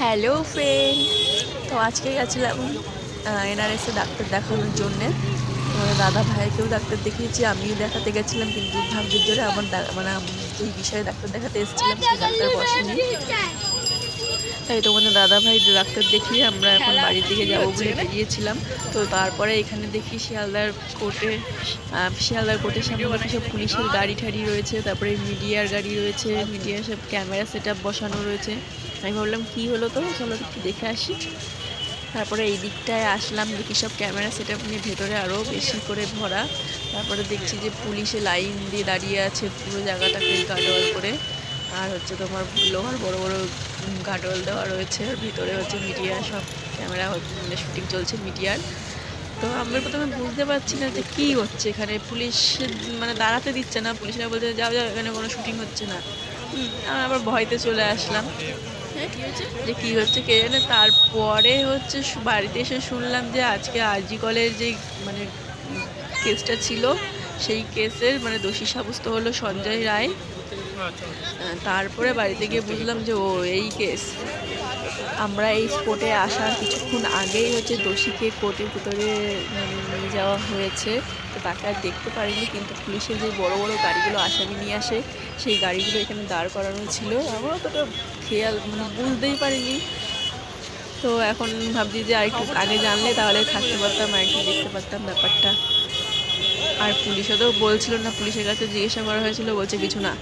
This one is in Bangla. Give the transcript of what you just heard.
Hello friend. তো আজকে গেছিলাম এনআরএসে ডাক্তার দেখানোর জন্যে। দাদা ভাইকেও ডাক্তার দেখিয়েছি আমিও দেখাতে গেছিলাম কিন্তু ভাগ্যের জোরে আমার মানে আমি যেই বিষয়ে ডাক্তার দেখাতে এসেছিলাম সেই ডাক্তার বসেনি। তাই তোমাদের দাদা ভাই ডাক্তার দেখিয়ে আমরা এখন বাড়ির দিকে যাব বলে বেরিয়েছিলাম। তো তারপরে এখানে দেখি শিয়ালদার কোর্টে শিয়ালদার কোর্টের সামনে সব পুলিশের গাড়ি ঠাড়ি রয়েছে তারপরে মিডিয়ার গাড়ি রয়েছে মিডিয়ার সব ক্যামেরা সেট বসানো রয়েছে। আমি ভাবলাম কী হলো তো? চলো একটু দেখে আসি। তারপরে এই দিকটায় আসলাম দেখি সব ক্যামেরা সেট নিয়ে ভেতরে আরও বেশি করে ভরা। তারপরে দেখছি যে পুলিশে লাইন দিয়ে দাঁড়িয়ে আছে পুরো জায়গাটাকে গার্ডওয়াল করে। আর হচ্ছে তোমার লোহার বড় বড় গার্ডওয়াল দেওয়া রয়েছে। আর ভিতরে হচ্ছে মিডিয়া সব ক্যামেরা মানে শুটিং চলছে মিডিয়ার। তো আমরা প্রথমে বুঝতে পারছি না যে কী হচ্ছে এখানে। পুলিশ মানে দাঁড়াতে দিচ্ছে না। পুলিশরা বলছে যাও যাও এখানে কোনো শুটিং হচ্ছে না। হুম, আমি আবার ভয়তে চলে আসলাম। যে কি হচ্ছে কে জানে? তারপরে হচ্ছে বাড়িতে এসে শুনলাম যে আজকে আরজি কলের যে মানে কেসটা ছিল, সেই কেসের মানে দোষী সাব্যস্ত হলো সঞ্জয় রায়। তারপরে বাড়িতে গিয়ে বুঝলাম যে, ও, এই কেস আমরা এই স্পটে আসার কিছুক্ষণ আগেই হচ্ছে দোষীকে কোর্টের ভিতরে মানে নিয়ে যাওয়া হয়েছে। তো তাকে আর দেখতে পারিনি, কিন্তু পুলিশের যে বড় বড় গাড়িগুলো আসামি নিয়ে আসে, সেই গাড়িগুলো এখানে দাঁড় করানো ছিল। আমরা অতটা খেয়াল মানে বুঝতেই পারিনি। তো এখন ভাবছি যে আর একটু আগে জানলে তাহলে থাকতে পারতাম, আর একটু দেখতে পারতাম ব্যাপারটা। আর পুলিশও তো বলছিল না, পুলিশের কাছে জিজ্ঞাসা করা হয়েছিল, বলছে কিছু না।